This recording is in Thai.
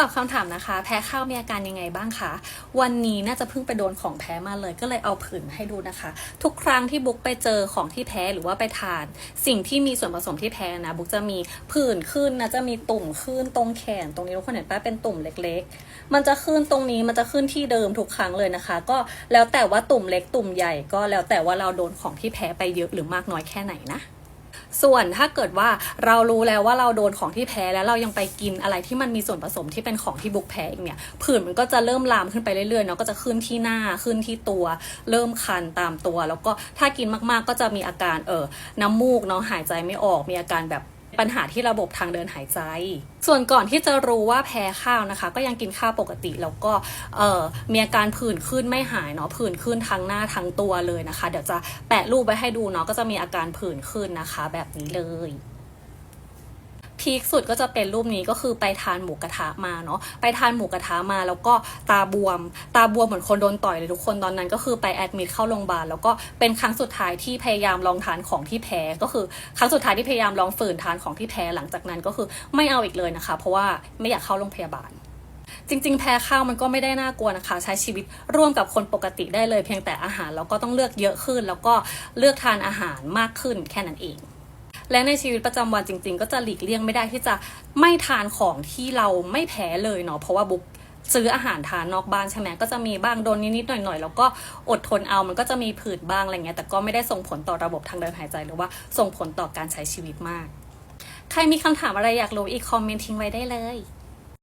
ตอบคำถามนะคะ แพ้ข้าวมีอาการยังไงบ้างคะ วันนี้น่าจะเพิ่งไปโดนของแพ้มาเลย ก็เลยเอาผื่นให้ดูนะคะ ทุกครั้งที่บุ๊กไปเจอของที่แพ้หรือว่าไปทาน สิ่งที่มีส่วนผสมที่แพ้นะ บุ๊กจะมีผื่นขึ้นนะจะมีตุ่มขึ้นตรงแขน ตรงนี้ทุกคนเห็นปะเป็นตุ่มเล็ก ๆ มันจะขึ้นตรงนี้มันจะขึ้นที่เดิมทุกครั้งเลยนะคะ ก็แล้วแต่ว่าตุ่มเล็กตุ่มใหญ่ก็แล้วแต่ว่าเราโดนของที่แพ้ไปเยอะหรือมากน้อยแค่ไหนนะ ส่วนถ้าเกิดว่าเรารู้แล้วว่าเราโดนของที่แพ้แล้วเรายังไปกินอะไรที่มันมีส่วนผสมที่เป็นของที่บุกแพ้อีกเนี่ยผื่นมันก็จะเริ่มลามขึ้นไปเรื่อยๆเนาะก็จะขึ้นที่หน้าขึ้นที่ตัว เริ่มคันตามตัว แล้วก็ถ้ากินมากๆก็จะมีอาการเออน้ำมูกเนาะหายใจไม่ออกมีอาการแบบ ปัญหาที่ระบบทางเดินหายใจ ส่วนก่อนที่จะรู้ว่าแพ้ข้าวนะคะ ก็ยังกินข้าวปกติแล้วก็เมีอาการผื่นขึ้นไม่หายเนาะผื่นขึ้นทั้งหน้าทั้งตัวเลยนะคะ เดี๋ยวจะแปะรูปไว้ให้ดูเนาะก็จะมีอาการผื่นขึ้นนะคะ แบบนี้เลย พีคสุดก็จะเป็นรูปนี้ก็คือไปทานหมูกระทะมาเนาะไปทานหมูกระทะมาแล้วก็ตาบวม ตาบวมเหมือนคนโดนต่อยเลยทุกคนตอนนั้นก็คือไปแอดมิดเข้าโรงพยาบาลแล้วก็เป็นครั้งสุดท้ายที่พยายามลองทานของที่แพ้ก็คือครั้งสุดท้ายที่พยายามลองฝืนทานของที่แพ้หลังจากนั้นก็คือไม่เอาอีกเลยนะคะ เพราะว่าไม่อยากเข้าโรงพยาบาลจริงๆ แพ้ข้าวมันก็ไม่ได้น่ากลัวนะคะ ใช้ชีวิตร่วมกับคนปกติได้เลยเพียงแต่อาหารเราก็ต้องเลือกเยอะขึ้น แล้วก็เลือกทานอาหารมากขึ้นแค่นั้นเอง และในชีวิตประจำวันจริง ๆ ก็จะหลีกเลี่ยงไม่ได้ที่จะไม่ทานของที่เราไม่แพ้เลยเนาะเพราะว่าบุ๊กซื้ออาหารทานนอกบ้านใช่ไหมก็จะมีบ้างโดนนิดๆหน่อยๆ แล้วก็อดทนเอามันก็จะมีผื่นบ้างอะไรเงี้ยแต่ก็ไม่ได้ส่งผลต่อระบบทางเดินหายใจหรือว่าส่งผลต่อการใช้ชีวิตมาก ใครมีคำถามอะไรอยากรู้อีกคอมเมนต์ทิ้งไว้ได้เลย